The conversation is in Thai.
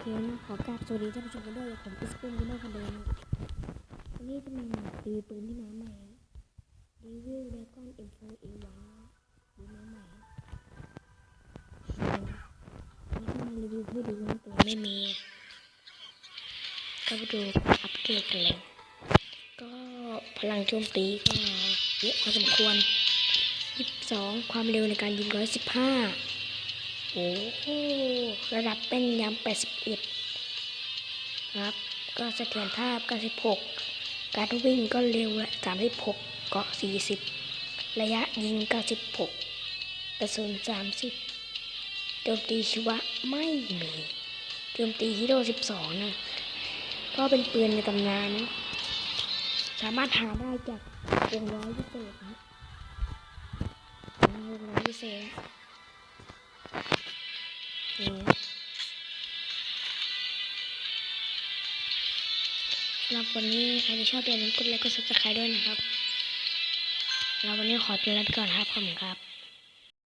เคนะขอกราบสวัสดีท่านผู้ชมกันด้วยผมอิสปุ้มวินโนคนเดิมวันนี้จะมีรีวิวปืนที่มาใหม่รีวิวเดกอน M4 A1 ดีมาใหม่นี่ก็มารีวิวให้ดูนะแต่ยังไม่มีก็ไปดูอัปเกรดกันเลยก็พลังโจมตีก็เยอะพอสมควร 22 ความเร็วในการยิง115 โอ้โหระดับเป็นยำ81 ครับ ก็เสถียรภาพ96 การวิ่งก็เร็วละ36 เกาะ 40 ระยะยิง 96 กระสุน 30 โจมตีชีวะไม่มี โจมตีฮีโร่12 นะ ก็เป็นปืนในตำนานนะ สามารถหาได้จากวงร้อยพิเศษนะวงร้อยพิเศษนี่นะ สำหรับวันนี้ใครที่ชอบอย่าลืมกดไลค์กดซับสไครต์ด้วยนะครับ เราวันนี้ขอตัวลาไปก่อนครับ ขอบคุณครับ